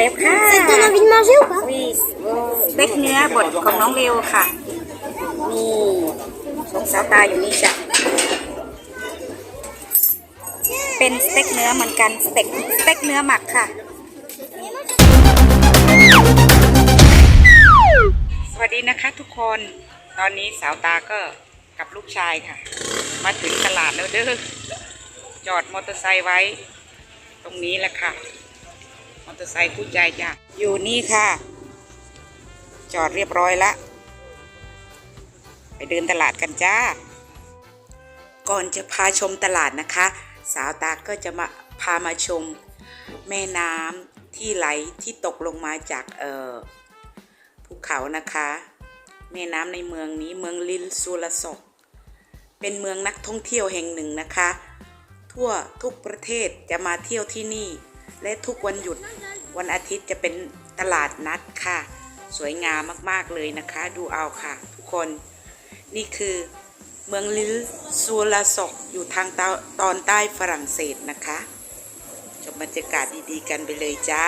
แล้วค่ะ Ça te donne envie de manger ou pas วิสเต็กเนื้อบดของน้องเร็วค่ะ นี่ของสาวตาอยู่นี่จ้ะ เป็นสเต็กเนื้อเหมือนกันสเต็กสเต็กเนื้อหมักค่ะ สวัสดีนะคะทุกคน ตอนนี้สาวตาก็กับลูกชายค่ะ มาถึงตลาดแล้วเด้อ จอดมอเตอร์ไซค์ไว้ ตรงนี้แหละค่ะม อเตอร์ไซค์คู่ใจจ้ะอยู่นี่ค่ะ จอดเรียบร้อยละ ไปเดินตลาดกันจ้า ก่อนจะพาชมตลาดนะคะ สาวตาก็จะมาพามาชมแม่น้ำที่ไหลที่ตกลงมาจากเออภูเขานะคะ แม่น้ำในเมืองนี้เมืองลินซูลาซอกเป็นเมืองนักท่องเที่ยวแห่งหนึ่งนะคะ ทั่วทุกประเทศจะมาเที่ยวที่นี่ และทุกวันหยุดวันอาทิตย์จะเป็นตลาดนัดค่ะ สวยงามมากๆเลยนะคะ ดูเอาค่ะ ทุกคน นี่คือเมืองลิลซูลาซอกอยู่ทางตตอนใต้ฝรั่งเศสนะคะชมบรรยากาศดีๆกันไปเลยจ้า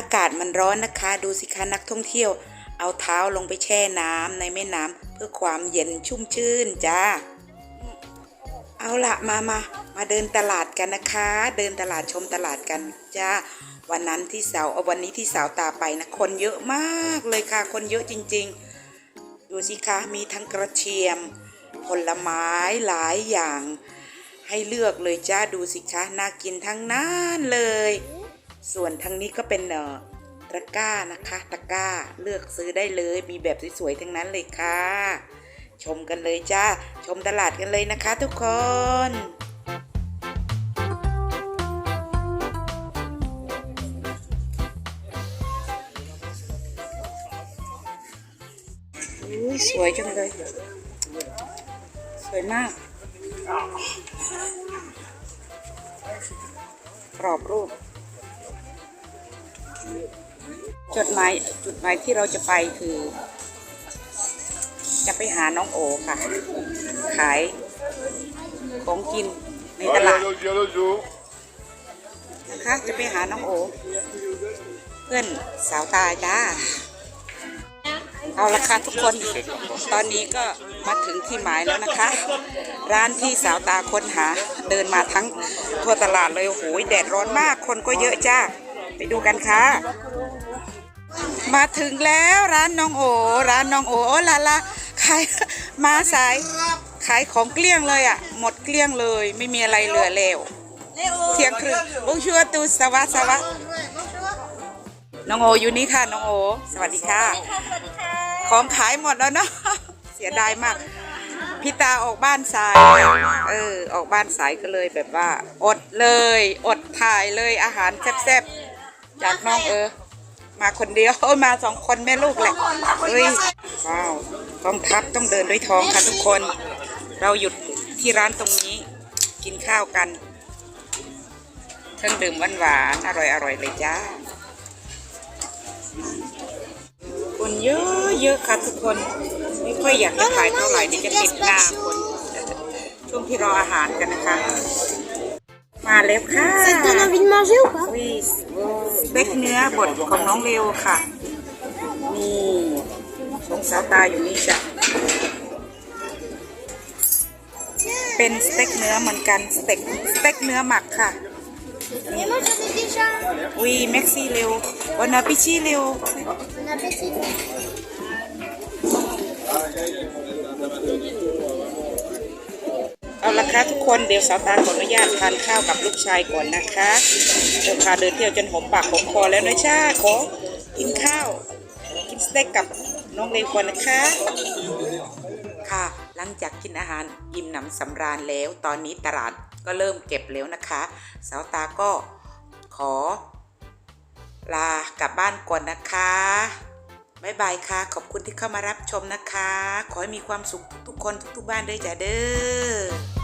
อากาศมันร้อนนะคะ ดูสิคะนักท่องเที่ยว เอาเท้าลงไปแช่น้ำในแม่น้ำเพื่อความเย็นชุ่มชื่นจ้า เอาละมามามาเดินตลาดกันนะคะ เดินตลาดชมตลาดกันจ้าวันนั้นที่สาวเอาวันนี้ที่สาวตาไปนะคนเยอะมากเลยค่ะ คนเยอะจริง ๆ ดูสิคะมีทั้งกระเทียม ผลไม้หลายอย่าง ให้เลือกเลยจ้าดูสิคะน่ากินทั้งนั้นเลย ส่วนทางนี้ก็เป็นเอ่อตะกร้านะคะตะกร้าเลือกซื้อได้เลยมีแบบสวยๆทั้งนั้นเลยค่ะ ชมกันเลยจ้า ชมตลาดกันเลยนะคะทุกคนอุ้ยสวยจังเลย สวยมาก กรอบรูป จุดหมายจุดหมายที่เราจะไปคือ จะไปหาน้องโอค่ะ ขายของกินในตลาดนะคะจะไปหาน้องโอ เพื่อนสาวตาจ้าเอาละค่ะทุกคน ตอนนี้ก็มาถึงที่หมายแล้วนะคะ ร้านที่สาวตาค้นหาเดินมาทั้งทั่วตลาดเลยโอ้โหแดดร้อนมากคนก็เยอะจ้า ไปดูกันค่ะ มาถึงแล้วร้านน้องโอ ร้านน้องโอโอ้ลาลาขายมาสายขายของเกลี้ยงเลยอะ หมดเกลี้ยงเลย ไม่มีอะไรเหลือแล้วเที่ยงครึ่งบุ้งชัวตูสวัสสวัสน้องโออยู่นี่ค่ะน้องโอ สวัสดีค่ะ ของขายหมดแล้วเนาะเสียดายมากพี่ตาออกบ้านสาย เออ ออกบ้านสายก็เลยแบบว่า อดเลย อดถ่ายเลยอาหารแซ่บๆ จากน้องเออ มาคนเดียวเออมาสองคนแม่ลูกแหละเฮ้ยว้าวกองทัพต้องเดินด้วยท้องค่ะทุกคน เราหยุดที่ร้านตรงนี้ กินข้าวกันเครื่องดื่มหวานๆอร่อยๆเลยจ้าคนเยอะเยอะค่ะทุกคน ไม่ค่อยอยากจะถ่ายเท่าไหร่เดี๋ยวจะติดหน้าคนช่วงที่รออาหารกันนะคะ มาแล้วค่ะ Ça te donne envie de manger ou pas วิสสเต็กเนื้อบดของน้องเร็วค่ะ นี่ของสาวตาอยู่นี่จ้ะ เป็นสเต็กเนื้อเหมือนกันสเต็กสเต็กเนื้อหมักค่ะ Mais moi j'en ai déjà. วีแม็กซี่เร็ววันอาพิชีเร็ว Bon appétit. เอาละค่ะทุกคนเดี๋ยวสาวตาขออนุญาตทานข้าวกับลูกชายก่อนนะคะเดี๋ยวพาเดินเที่ยวจนหอมปากหอมคอแล้วนะจ้าขอกินข้าว กินสเต็กกับน้องเลวก่อนนะคะ ค่ะ หลังจากกินอาหารอิ่มหนำสำราญแล้ว ตอนนี้ตลาดก็เริ่มเก็บแล้วนะคะ สาวตาก็ขอ ลากลับบ้านก่อนนะคะบ๊ายบายค่ะ ขอบคุณที่เข้ามารับชมนะคะ ขอให้มีความสุขทุกๆคนทุกๆบ้านด้วยจ้ะเด้อ